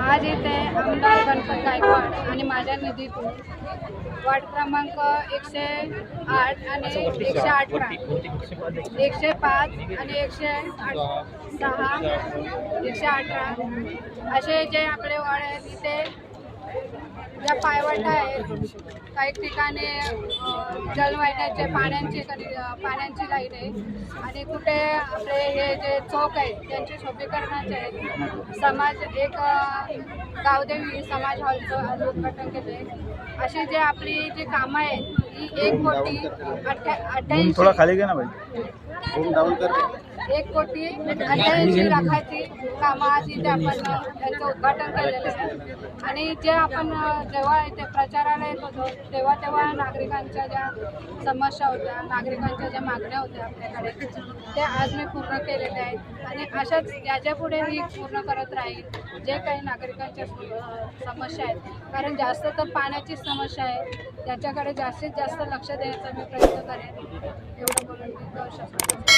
आज इथे आमदार गणपत गायकवाड आणि माझ्या निधीतून वार्ड क्रमांक एकशे आठ आणि एकशे अठरा एकशे पाच आणि एकशे आठ सहा एकशे अठरा असे जे आपले वार्ड आहेत इथे ज्या पायवाटा आहेत. काही ठिकाणी जलवाहिन्याचे पाण्याची पाण्याची लाईन आहे. आणि कुठे आपले हे जे चौक आहेत त्यांचे शोभीकरणाचे आहेत. समाज एक गावदेवी समाज हॉलचं उद्घाटन केलं आहे अशी जे आपली जी कामं आहेत ही एक कोटी अठ्ठ्या थोडा अठ्ठ्याऐंशी खाली घे ना भाई. एक कोटी अठ्ठ्याऐंशी लाखाची कामं आज इथे आपण याचं उद्घाटन केलेलं आहे. आणि जे आपण जेव्हा इथे प्रचाराला येत होतो तेव्हा तेव्हा नागरिकांच्या ज्या समस्या होत्या नागरिकांच्या ज्या मागण्या होत्या आपल्याकडे ते आज मी पूर्ण केलेल्या आहेत. आणि अशाच याच्यापुढेही पूर्ण करत राहील जे काही नागरिकांच्या समस्या आहेत. कारण जास्त तर पाण्याची समस्या आहे. त्याच्याकडे जास्तीत जास्त लक्ष द्यायचा मी प्रयत्न करेन. एवढं बोलून मी शकतो